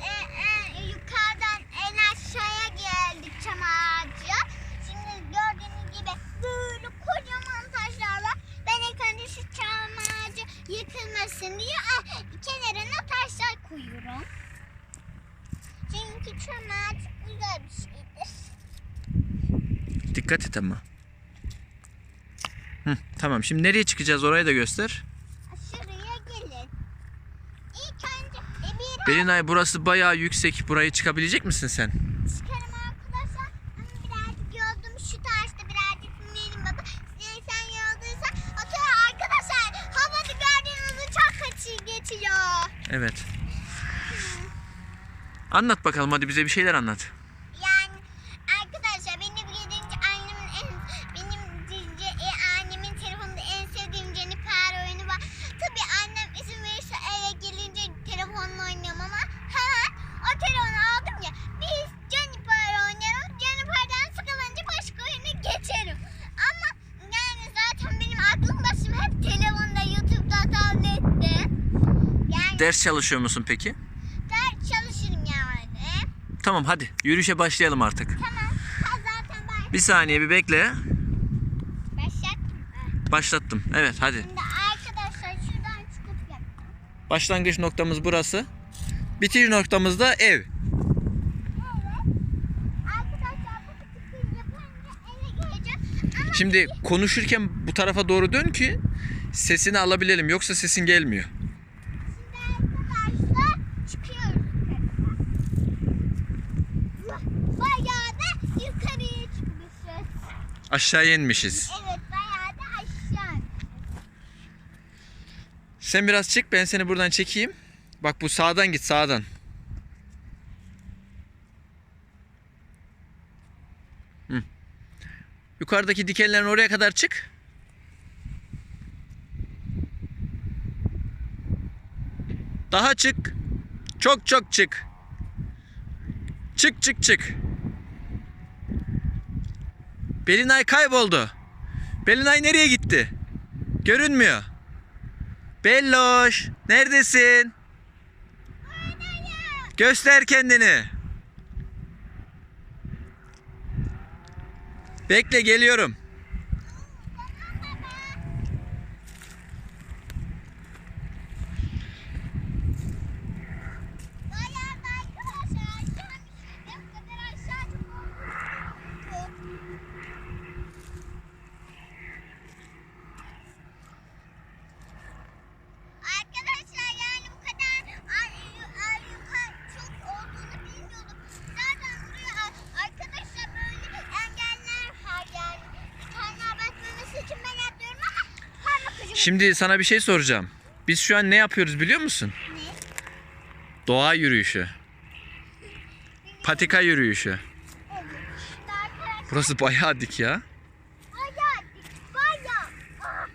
en, en yukarıdan en aşağıya geldik çam ağacı. Şimdi gördüğünüz gibi böyle kocaman taşlarla ben ilk şu çam ağacı yıkılmasın diye ah, kenarına taşlar koyuyorum. Çünkü çam ağacı güzel bir şeydir. Dikkat et ama. Hı, tamam şimdi nereye çıkacağız orayı da göster. Şuraya gelin. İlk önce e, bir Belinay burası bayağı yüksek. Burayı çıkabilecek misin sen? çıkarım arkadaşlar. Ama birazcık yoldum şu taşta birazcık dinleyelim baba. Ee, sen yolduysan otur arkadaşlar. Havada gördüğünüz uçak kaçı geçiyor. Evet. Anlat bakalım hadi bize bir şeyler anlat. Ders çalışıyor musun peki? ders çalışırım yani. Tamam hadi yürüyüşe başlayalım artık. Tamam. Ha, zaten ben Bir saniye bir bekle. başlat. Başlattım. Evet hadi. Şimdi arkadaşlar şuradan çıkıp yapacağım. Başlangıç noktamız burası. Bitiş noktamız da ev. Evet. Arkadaşlar bu çıkıp yapınca eve geleceğim. Ama Şimdi konuşurken bu tarafa doğru dön ki sesini alabilelim. Yoksa sesin gelmiyor. şimdi arkadaşlar çıkıyoruz yukarıya. Bayağı da yukarıya çıkmışız. Aşağıya inmişiz. Evet bayağı da aşağı. Sen biraz çık ben seni buradan çekeyim. Bak bu sağdan git sağdan. Hı. Yukarıdaki dikenlerin oraya kadar çık. Daha çık. Çok çok çık. Çık çık çık. Belinay kayboldu. Belinay nereye gitti? Görünmüyor. Belloş, neredesin? Göster kendini. Bekle geliyorum. Bayağı da arkadaşlar aşağı Ne kadar aşağı Arkadaşlar yani bu kadar ay, ay, yukarı çok olduğunu bilmiyordum. Zaten buraya ar- arkadaşlar böyle engeller var yani. İnsanlar bakmaması için ben yapıyorum ama parmak ucuma. Şimdi sana bir şey soracağım. Biz şu an ne yapıyoruz biliyor musun? Ne? Doğa yürüyüşü. Patika yürüyüşü. Evet. Burası bayağı dik ya. bayağı dik, bayağı. Ah,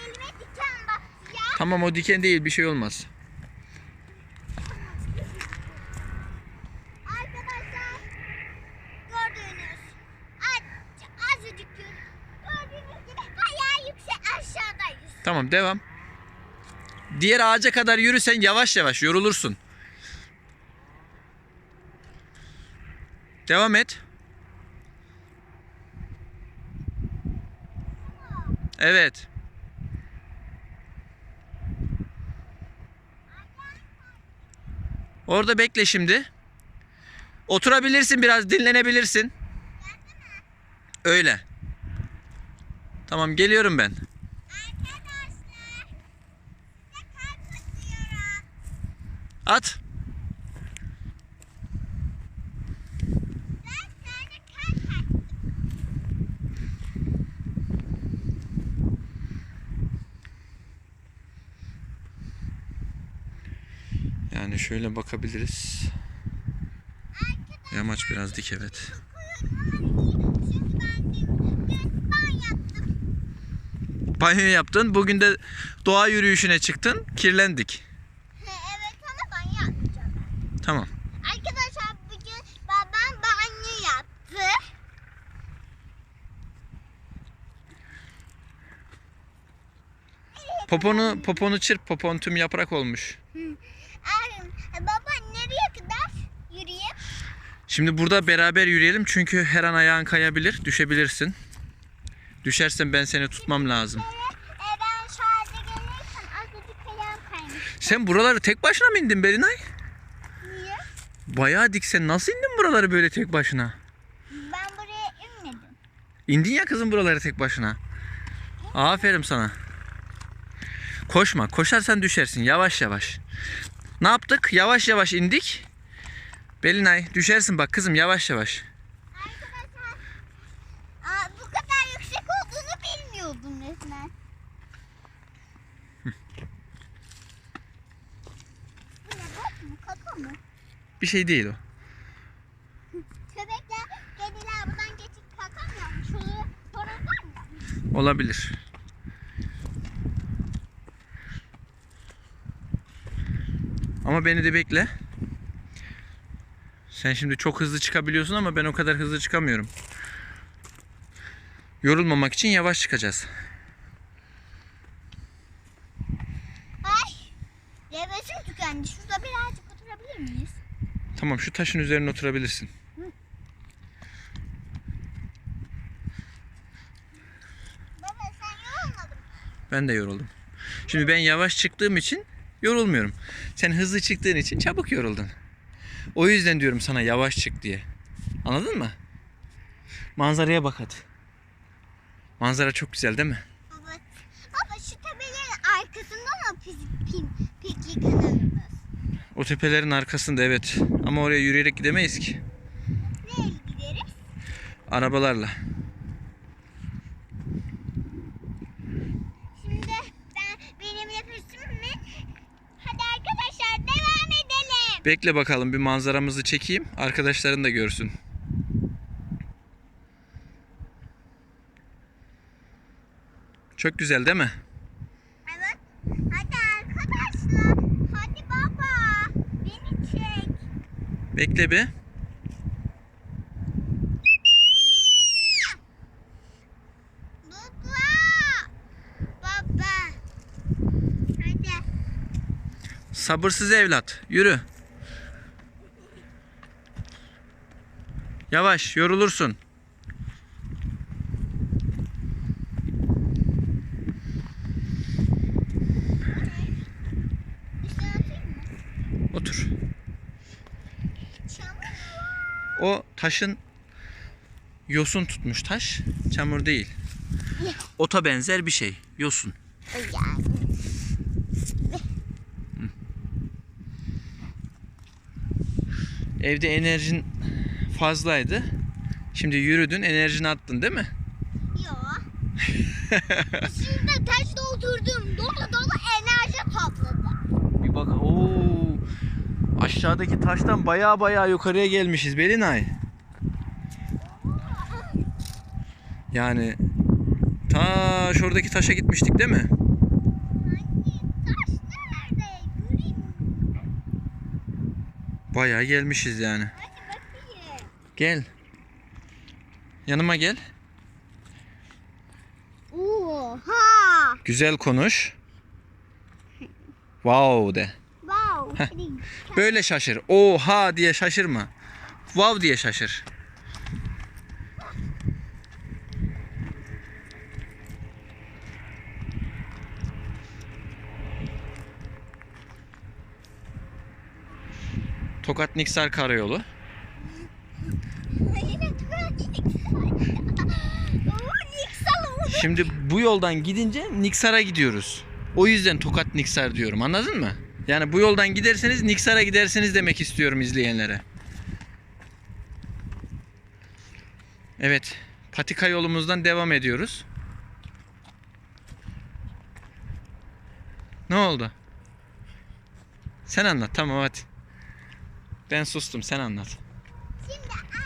Elime diken battı ya. Tamam o diken değil bir şey olmaz. Arkadaşlar gördüğünüz az, azıcık yürü- gördüğünüz gibi bayağı yüksek aşağıdayız. Tamam devam. Diğer ağaca kadar yürüsen yavaş yavaş yorulursun. Devam et. Evet. Orada bekle şimdi. Oturabilirsin biraz dinlenebilirsin. Öyle. Tamam geliyorum ben. At. Yani şöyle bakabiliriz. Yamaç biraz dik evet. Banyo yaptın. Bugün de doğa yürüyüşüne çıktın. Kirlendik. evet ama ben yapacağım. Tamam. Arkadaşlar bugün babam banyo yaptı. Poponu poponu çırp. Popon tüm yaprak olmuş. Ay, baba nereye Şimdi burada beraber yürüyelim çünkü her an ayağın kayabilir, düşebilirsin. Düşersen ben seni tutmam lazım. Evet, e, ben şarja gelirken azıcık ayağım kaymış. Sen buraları tek başına mı indin Belinay? Niye? Bayağı dik sen nasıl indin buraları böyle tek başına? Ben buraya inmedim. İndin ya kızım buraları tek başına. Aferin sana. Koşma. Koşarsan düşersin. Yavaş yavaş. Ne yaptık? Yavaş yavaş indik. Belinay düşersin bak kızım yavaş yavaş. Arkadaşlar, bu kadar yüksek olduğunu bilmiyordum resmen. bu ne bok mu kaka mı? Bir şey değil o. Köpekler, kediler buradan geçip kaka mı yapmış? Horozlar mı yapmış? Olabilir. Ama beni de bekle. Sen şimdi çok hızlı çıkabiliyorsun ama ben o kadar hızlı çıkamıyorum. Yorulmamak için yavaş çıkacağız. Ay, nefesim tükendi. Şurada birazcık oturabilir miyiz? Tamam şu taşın üzerine oturabilirsin. Baba sen yorulmadın? Ben de yoruldum. Şimdi ben yavaş çıktığım için yorulmuyorum. Sen hızlı çıktığın için çabuk yoruldun. O yüzden diyorum sana yavaş çık diye. Anladın mı? Manzaraya bak hadi. Manzara çok güzel değil mi? Baba, baba şu tepelerin arkasında mı piknik? O tepelerin arkasında evet. Ama oraya yürüyerek gidemeyiz ki. Nereye gideriz? Arabalarla. Şimdi ben benim nefesimin Hadi arkadaşlar devam edelim. Bekle bakalım bir manzaramızı çekeyim. Arkadaşların da görsün. Çok güzel değil mi? Evet. Hadi arkadaşlar. Hadi baba. Beni çek. Bekle bir. Baba. Baba. Hadi. Sabırsız evlat. Yürü. Yavaş yorulursun. Otur. O taşın yosun tutmuş taş. Çamur değil. Ota benzer bir şey. Yosun. Evde enerjin fazlaydı. Şimdi yürüdün enerjini attın değil mi? Yok. Şimdi taş doldurdum. Dolu dolu enerji topladım. Bir bak. Oo. Aşağıdaki taştan baya baya yukarıya gelmişiz Belinay. Yani ta şuradaki taşa gitmiştik değil mi? Hangi taş nerede? Göreyim. Baya gelmişiz yani. Gel. Yanıma gel. Oha. Güzel konuş. Wow de. Wow. Heh. Böyle şaşır. Oha diye şaşırma. Wow diye şaşır. Tokat Niksar Karayolu. Yine tuvalet. Oo, Niksal oldu. Şimdi bu yoldan gidince Niksar'a gidiyoruz. O yüzden Tokat Niksar diyorum. Anladın mı? Yani bu yoldan giderseniz Niksar'a gidersiniz demek istiyorum izleyenlere. Evet. Patika yolumuzdan devam ediyoruz. Ne oldu? Sen anlat. Tamam hadi. Ben sustum. Sen anlat. Şimdi arkadaşlar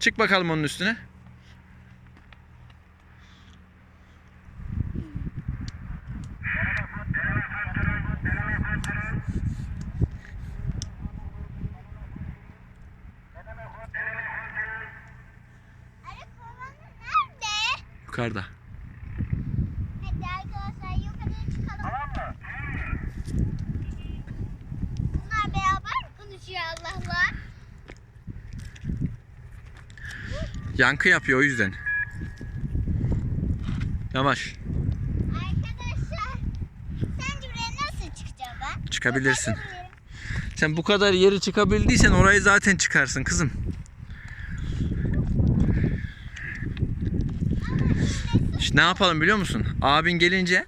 Çık bakalım onun üstüne. Yukarıda. Hadi arkadaşlar yukarı çıkalım. Bunlar beraber Yankı yapıyor o yüzden. Yavaş. Arkadaşlar sence buraya nasıl çıkacağım ben? Çıkabilirsin. Sen bu kadar yeri çıkabildiysen orayı zaten çıkarsın kızım. İşte ne yapalım biliyor musun? Abin gelince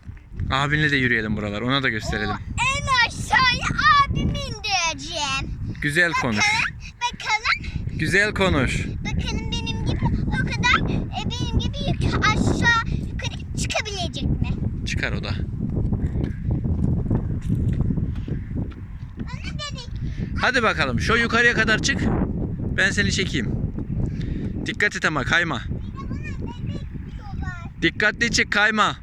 abinle de yürüyelim buralar. Ona da gösterelim. En aşağıya abimi indireceğim. Güzel konuş. Bakalım, bakalım, Güzel konuş. bakalım benim gibi o kadar e, benim gibi yuk- aşağı yukarı çıkabilecek mi? Çıkar o da. Bana dedik. Hadi bakalım. Şu yukarıya kadar çık. Ben seni çekeyim. Dikkat et ama kayma. Dikkatli çık kayma.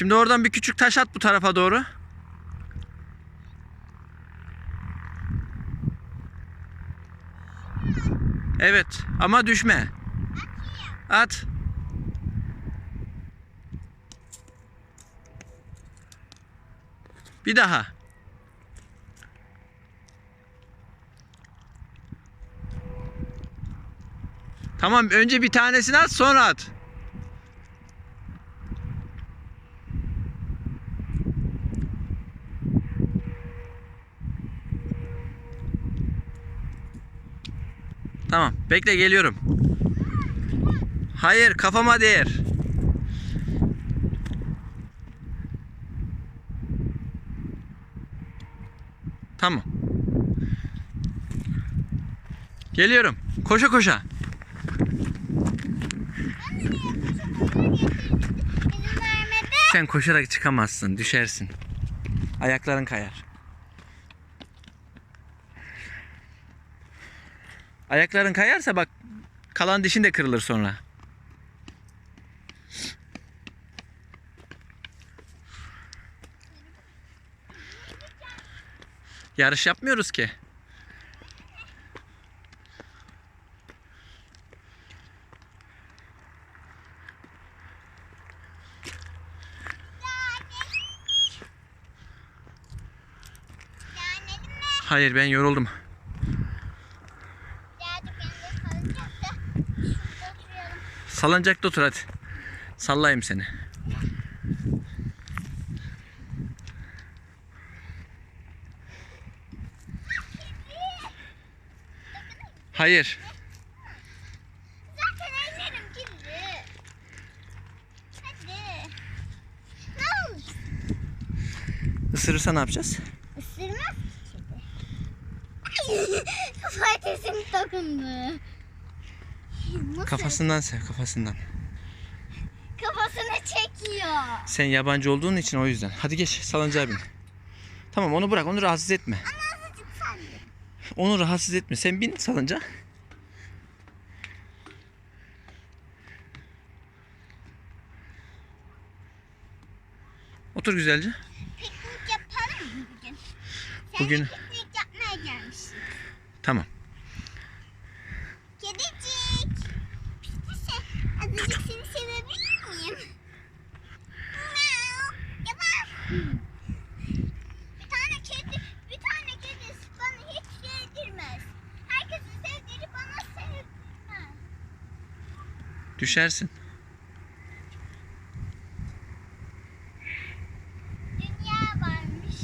Şimdi oradan bir küçük taş at bu tarafa doğru. Evet ama düşme. At. Bir daha. Tamam önce bir tanesini at sonra at. Tamam bekle geliyorum. Hayır kafama değer. Tamam. Geliyorum. Koşa koşa. Sen koşarak çıkamazsın. Düşersin. Ayakların kayar. Ayakların kayarsa bak kalan dişin de kırılır sonra. Yarış yapmıyoruz ki. Hayır ben yoruldum. Birazcık beni de salacak da. Şurada oturalım. Salıncakta otur hadi. Sallayayım seni. Hayır. Zaten ellerim kirli. Hadi. Ne olur? Isırırsa ne yapacağız? Isırmaz ki kedi. Patatesim dokundu. Nasıl? Kafasından sev kafasından. Kafasını çekiyor. Sen yabancı olduğun için o yüzden. Hadi geç salıncağa bin. Tamam onu bırak onu rahatsız etme. Ama azıcık sandım. Onu rahatsız etme. Sen bin salıncağa. Otur güzelce. Piknik yapalım mı bugün? Sen Bugün- piknik yapmaya gelmişsin. Tamam. Kedicik. Pisi, azıcık seni sevebilir miyim? Bir tane kedi, bir tane kedi bana hiç sevdirmez. Herkesin sevdiğini bana sevdirmez. Düşersin. Dünya varmış.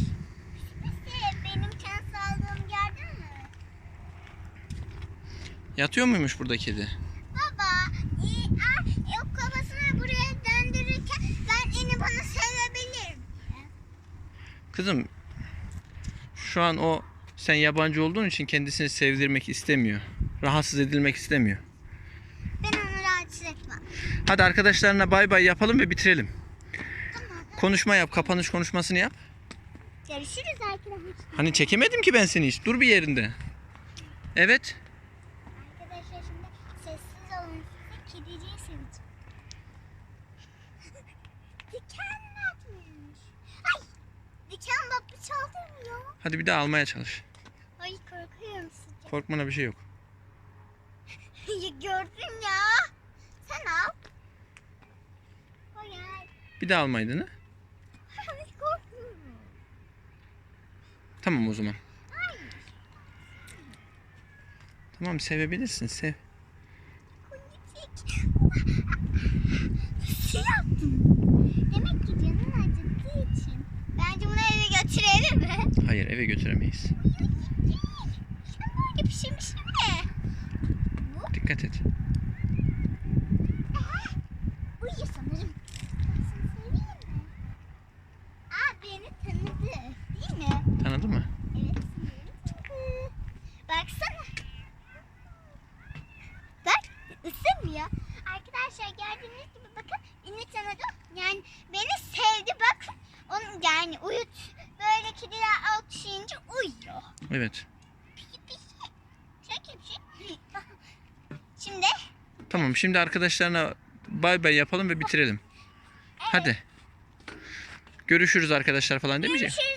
Pisi, benim can sağlığım gördün mü? Yatıyor muymuş burada kedi? Baba, e, a, e, o kafasını buraya döndürürken ben yine bana sevebilirim. Kızım şu an o sen yabancı olduğun için kendisini sevdirmek istemiyor. Rahatsız edilmek istemiyor. Ben onu rahatsız etmem. Hadi arkadaşlarına bay bay yapalım ve bitirelim. Tamam. Konuşma yap, kapanış konuşmasını yap. Görüşürüz arkadaşlar. Hani çekemedim ki ben seni hiç. Dur bir yerinde. Evet. Arkadaşlar şimdi sessiz olun kediciyi Çaldırmıyor. Hadi bir daha almaya çalış. Ay korkuyorum sizce. Korkmana bir şey yok. Gördün ya. Sen al. Hayır. Bir daha almaydın ha? Ay korkuyorum. Tamam o zaman. Tamam sevebilirsin sev. Kunicik. Şey yaptın. Demek ki canın acıttığı için. Bence bunu eve götürelim mi? Hayır eve götüremeyiz. Pişirmiş mi? Bu Dikkat et. uyuyor sanırım. Aa beni tanıdı. Değil mi? Tanıdı mı? Evet. tanıdı. Baksana. Bak ısırmıyor. Arkadaşlar gördüğünüz gibi bakın beni tanıdı. Yani beni sevdi bakın. Onu yani uyut. Kediler alkışlayınca uyuyor. Evet. Pisi pisi. Şey. Şimdi Tamam şimdi arkadaşlarına bay bay yapalım ve bitirelim. Hadi. Görüşürüz arkadaşlar falan demeyecek. görüşürüz